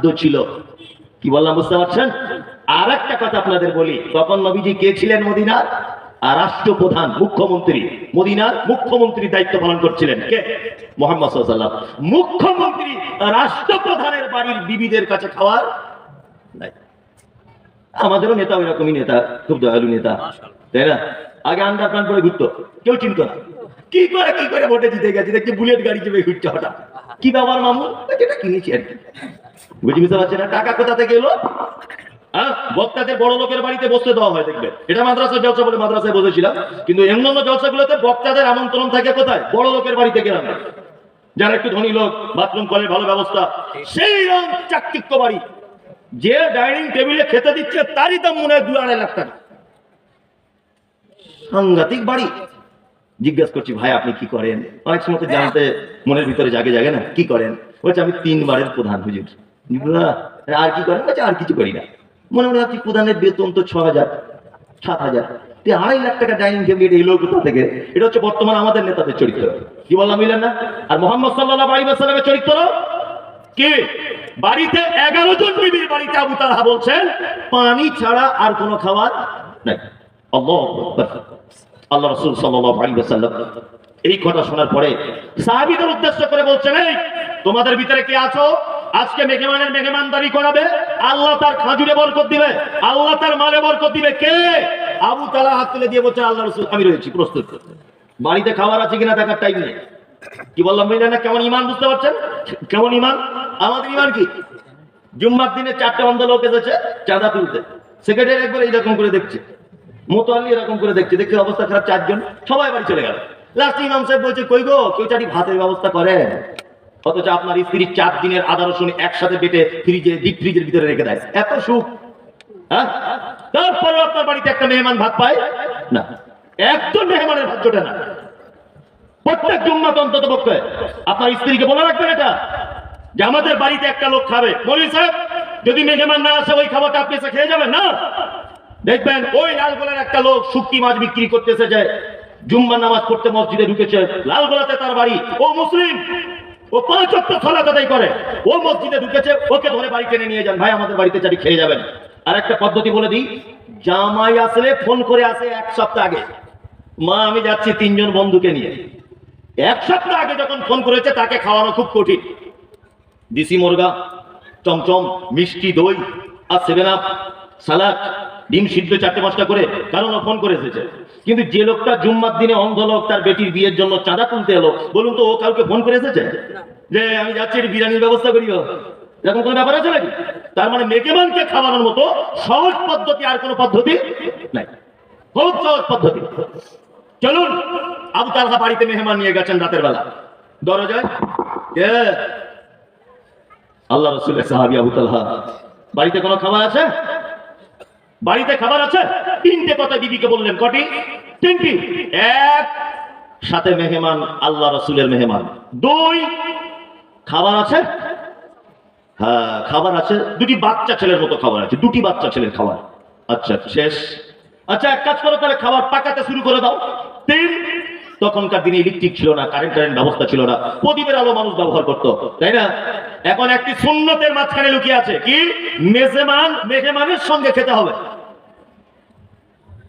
খাদ্য ছিল। কি বললাম বুঝতে পারছেন? আর একটা কথা আপনাদের বলি। তখন নবীজি কে ছিলেন মদিনার? আর রাষ্ট্রপ্রধান মুখ্যমন্ত্রী। মদিনার মুখ্যমন্ত্রী দায়িত্ব পালন করছিলেন কে? মোহাম্মদ সাল্লাম মুখ্যমন্ত্রী রাষ্ট্রপ্রধানের বাড়ির বিবিদের কাছে খাওয়ার আমাদেরও নেতা ওই রকমই নেতা খুব দয়ালু নেতা। তাই না? আগে আন্ডারপ্যান্ট করে ঘুরতো। কেউ চিনত না। কি করে কি করে ভোটে জিতে গেছে? দেখছি বুলেট গাড়ি চেপে ঘুরছে হঠাৎ। কি ব্যাপার মামু? যেটা কিনেছি আর কি। বুঝি বুঝতে পারছি না? টাকা কোথা থেকে এলো? হ্যাঁ বক্তাদের বড় লোকের বাড়িতে বসতে দেওয়া হয় এটা জলসা বলে মাদ্রাসায় বসেছিলাম। কিন্তু অন্যান্য জলসাগুলোতে বক্তাদের আমন্ত্রণ থাকে কোথায়? বড় লোকের বাড়িতে গ্রামে যারা একটু ধনী লোক, বাথরুম ভালো ব্যবস্থা, সেই রকম বাড়ি। যে ডাইনিং টেবিলে খেতে দিচ্ছে, তারই দাম মনে হয় দু আড়াই লাখ টাকা। সাংঘাতিক বাড়ি। জিজ্ঞাসা করছি, ভাই, আপনি কি করেন? অনেক সময় তো জানতে মনের ভিতরে জাগে জাগে না, কি করেন? বলছে, আমি তিনবারের প্রধান হুজুর। আর কি করেন? বলছে, আর কিছু করি না। মনে মনে ভাবছি প্রধানের বেতন তো ছ হাজার, সাত হাজার। আড়াই লাখ টাকা ডাইনিং টেবিল এটা এলো কোথা থেকে? এটা হচ্ছে বর্তমান আমাদের নেতাদের চরিত্র। কি বললাম, মিলেন না আর মোহাম্মদ সাল্লাহ আলী চরিত্র? কে? বাড়িতে এগারো জন বিবির বাড়িতে আবু তালহা বলছেন, পানি ছাড়া আর কোনো খাবার নাই। আল্লাহু রসুল আলাইহি ওয়াসাল্লাম এই কথা শোনার পরে সাহাবীদের উদ্দেশ্য করে বলছেন তোমাদের ভিতরে কে আছো? আজকে মেহমানের মেহমানদারি করাবে, আল্লাহ তার খাজুরে বরকত দিবে, আল্লাহ তার মালে বরকত দিবে। কে? আবু তালা হাত তুলে দিয়ে বলছে, আল্লাহ রসুল, আমি রয়েছি, প্রস্তুত। বাড়িতে খাবার আছে কিনা দেখার টাইম নেই। কি বললাম বুঝলেন না কেমন ইমান বুঝতে পারছেন? কেমন ইমান আমাদের ইমান কি? জুম্মার দিনে চারটে অন্ধ লোক এসেছে, চাঁদা তুলতে। সেক্রেটারি একবার এইরকম করে দেখছে। মোতালি এরকম করে দেখছে। দেখছে অবস্থা খারাপ, চারজন সবাই বাড়ি চলে গেল। লাস্ট ইমাম সাহেব বলছে, কই গো, কেউ চাটি ভাতের ব্যবস্থা করে অথচ আপনার স্ত্রী চার দিনের আদা রসুন একসাথে বেটে ফ্রিজে ডিপ ফ্রিজের ভিতরে রেখে দেয়। এত সুখ। হ্যাঁ? তারপরে আপনার বাড়িতে একটা মেহমান ভাত পায়? না। একজন মেহমানের ভাত জোটে না। প্রত্যেক জুম্মাত অন্তত পক্ষে আপনার স্ত্রীকে বলে রাখবেন এটা, যে আমাদের বাড়িতে একটা লোক খাবে। মলি সাহেব, যদি মেহমান না আসে, ওই খাবারটা আপনি এসে খেয়ে যাবেন, না? দেখবেন ওই লালগোলার একটা লোক শুক্তি মাছ বিক্রি করতে এসেছে। জুম্মা নামাজ পড়তে মসজিদে ঢুকেছে। লালগোলাতে তার বাড়ি। ও মুসলিম ও পাঁচ অক্ট সলাত আদায় করে। ও মসজিদে ঢুকেছে, ওকে ধরে বাড়ি টেনে নিয়ে যান। ভাই, আমাদের বাড়িতে চাটি খেয়ে যাবেন। আর একটা পদ্ধতি বলে দিই, জামাই আসলে ফোন করে আসে এক সপ্তাহ আগে। মা, আমি যাচ্ছি তিনজন বন্ধুকে নিয়ে। এক সপ্তাহ আগে যখন ফোন করেছে, তাকে খাওয়ানো খুব কঠিন। দেশি মুরগা, চমচম, মিষ্টি দই, আর সেভেন আপ, সালাদ। ডিম সিদ্ধ চারটে পাঁচটা করে কারণ ফোন করে এসেছে। কিন্তু যে লোকটা জুম্মার দিনে অন্ধ লোক তার বেটির বিয়ের জন্য চাঁদা তুলতে এলো, বলুন তো ও কাউকে ফোন করে এসেছে? যে আমি যাচ্ছি বিরিয়ানির ব্যবস্থা করিও এরকম কোনো ব্যাপার আছে নাকি? তার মানে মেকেমানকে খাওয়ানোর মতো সহজ পদ্ধতি আর কোনো পদ্ধতি নাই। খুব সহজ পদ্ধতি। চলুন, আবু তালহা বাড়িতে মেহমান নিয়ে গেছেন রাতের বেলা। দরজায়, কে? আল্লাহ রসুলের সাহাবি আবু তালহা। বাড়িতে কোনো খাবার আছে? বাড়িতে খাবার আছে? তিনটে কথা দিদিকে বললেন, কটি? তিনটি। এক, সাথে মেহমান, আল্লাহ রসুলের মেহমান। দুই, খাবার আছে? হ্যাঁ খাবার আছে। দুটি বাচ্চা ছেলের মতো খাবার আছে, দুটি বাচ্চা ছেলের খাবার। আচ্ছা শেষ। আচ্ছা এক কাজ করো, তাহলে খাবার পাকাতে শুরু করে দাও। তিন, তখনকার দিনে ইলেকট্রিক ছিল না, কারেন্ট কারেন্ট ব্যবস্থা ছিল না, প্রদীপের আলো মানুষ ব্যবহার করত, তাই না? এখন একটি সুন্নতের মাঝখানে লুকিয়ে আছে। কি? মেজেমান, মেহমানের সঙ্গে খেতে হবে।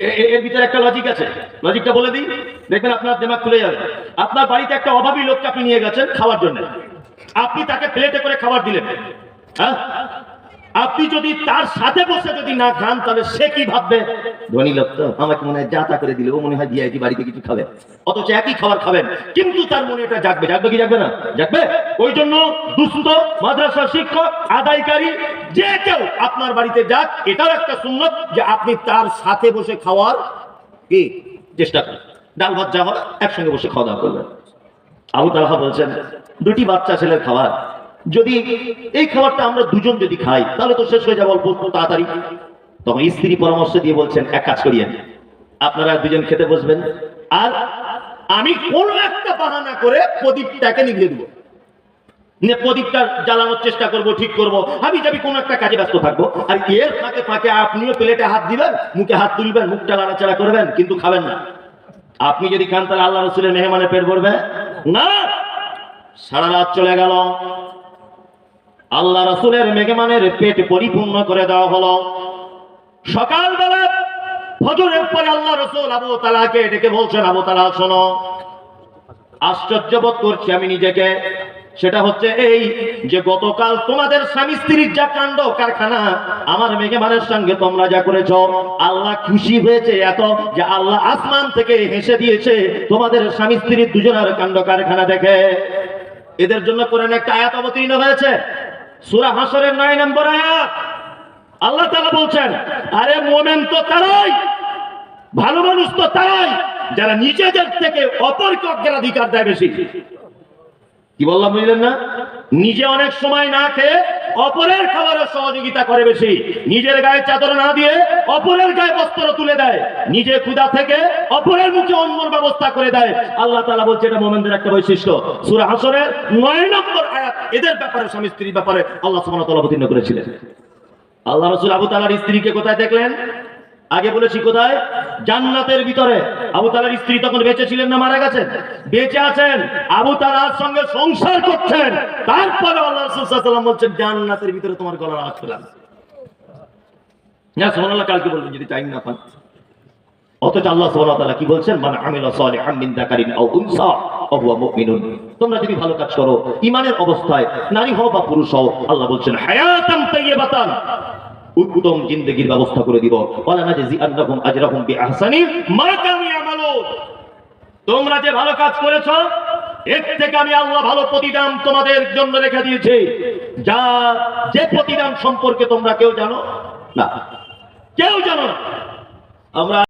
এর ভিতরে একটা লজিক আছে। লজিকটা বলে দিই। দেখবেন আপনার দেমাগ খুলে যাবে। আপনার বাড়িতে একটা অভাবী লোককে আপনি নিয়ে গেছেন খাওয়ার জন্য। আপনি তাকে প্লেটে করে খাবার দিলেন। হ্যাঁ? আপনি যদি তার সাথে বসে যদি না খান, তাহলে সে কি ভাববে? ধনী লোক তো, আমাকে মনে হয় যা তা করে দিলে, ও মনে হয় ভিআইপি বাড়িতে কিছু খাবে। অথচ একই খাবার খাবেন। কিন্তু তার মনে এটা জাগবে। জাগবে কি জাগবে না? জাগবে? ওই জন্য দুস্থ মাদ্রাসা শিক্ষক, আদায়কারী, যে কেউ আপনার বাড়িতে যাক, এটাও একটা সুন্নত যে আপনি তার সাথে বসে খাওয়ার কি চেষ্টা করেন। ডাল ভাত যা হবে একসঙ্গে বসে খাওয়া দাওয়া করবেন আবু তালহা বলছেন, দুটি বাচ্চা ছেলের খাবার। যদি এই খাবারটা আমরা দুজন যদি খাই, তাহলে তো শেষ হয়ে যাবে অল্প অল্প তাড়াতাড়ি। তখন স্ত্রী পরামর্শ দিয়ে বলছেন, এক কাজ করিয়েন, আপনারা দুজন খেতে বসবেন। আর আমি কোনো একটা বাহানা করে প্রদীপটাকে নিভিয়ে দেবো। প্রদীপটা জ্বালানোর চেষ্টা করব, ঠিক করব। আমি যাবি কোন একটা কাজে ব্যস্ত থাকব। আর এর ফাঁকে ফাঁকে আপনিও প্লেটে হাত দিবেন, মুখে হাত তুলবেন, মুখটা নাড়াচাড়া করবেন, কিন্তু খাবেন না। আপনি যদি খান, তাহলে আল্লাহ রসুলের মেহমানে পেট ভরবে। না, সারা রাত চলে গেল। আল্লাহ রাসূলের মেঘমানের পেট পরিপূর্ণ করে দেওয়া হলো। সকালবেলা ফজরের পরে আল্লাহ রসুল আবু তালাকে ডেকে বলছেন, আবু তালা শোনো আশ্চর্য বোধ করছি আমি নিজেকে। সেটা হচ্ছে এই যে গতকাল তোমাদের স্বামী স্ত্রীর যা কাণ্ড কারখানা, আমার মেঘমানের সঙ্গে তোমরা যা করেছ, আল্লাহ খুশি হয়েছে এত যে আল্লাহ আসমান থেকে হেসে দিয়েছে তোমাদের স্বামী স্ত্রীর দুজনের কাণ্ড কারখানা দেখে। এদের জন্য কোরআন একটা আয়াত অবতীর্ণ হয়েছে। সূরা হাসরের নয় নম্বর আয়াত। আল্লাহ তালা বলছেন, আরে মোমেন তো তারাই, ভালো মানুষ তো তারাই, যারা নিজেদের থেকে অপরকে অগ্রাধিকার দেয় বেশি। কি বললাম বুঝলেন না? নিজে অনেক সময় না খেয়ে অপরের খাবারের সহযোগিতা করে বেশি। নিজের গায়ে চাদর না দিয়ে অপরের গায়ে বস্ত্র তুলে দেয়। নিজে ক্ষুদা থেকে অপরের মুখে অন্যর ব্যবস্থা করে দেয়। আল্লাহ তাআলা বলছে, এটা মোমেনদের একটা বৈশিষ্ট্য। সূরা হাসরের নয় নম্বর এদের ব্যাপারে স্বামী স্ত্রীর ব্যাপারে আল্লাহ সুবহানাহু ওয়া তাআলা অবতীর্ণ করেছিলেন। আল্লাহ রসুল আবু তালার স্ত্রীকে কোথায় দেখলেন? আগে বলেছি কোথায়? জান্নাতের ভিতরে। আবু তালার স্ত্রী তখন বেঁচে ছিলেন না, মারা গেছেন? বেঁচে আছেন। আবু তালার সঙ্গে সংসার করছেন। তারপরে আল্লাহ রসুল সাল্লাম বলছেন, জান্নাতের ভিতরে তোমার গলার আওয়াজ পেলাম না সোনাল্লাহ কালকে বলবেন, যদি টাইম না পান। অথচ আল্লাহ সুবহানাহু ওয়া কি বলছেন? মান আমিলা সালিহান তোমরা যদি ভালো কাজ করো, ঈমানের অবস্থায় নারী হও বা পুরুষ হও, আল্লাহ বলছেন তাইয়্যিবাতান। উত্তম জিন্দেগির ব্যবস্থা করে দিব। ওয়ালা নাজজি আন্নাহুম আজরাহুম বিআহসানি মা তোমরা যে ভালো কাজ করেছ, এর থেকে আমি আল্লাহ ভালো প্রতিদান তোমাদের জন্য রেখে দিয়েছি। যা, যে প্রতিদান সম্পর্কে তোমরা কেউ জানো না। কেউ জানো না। আমরা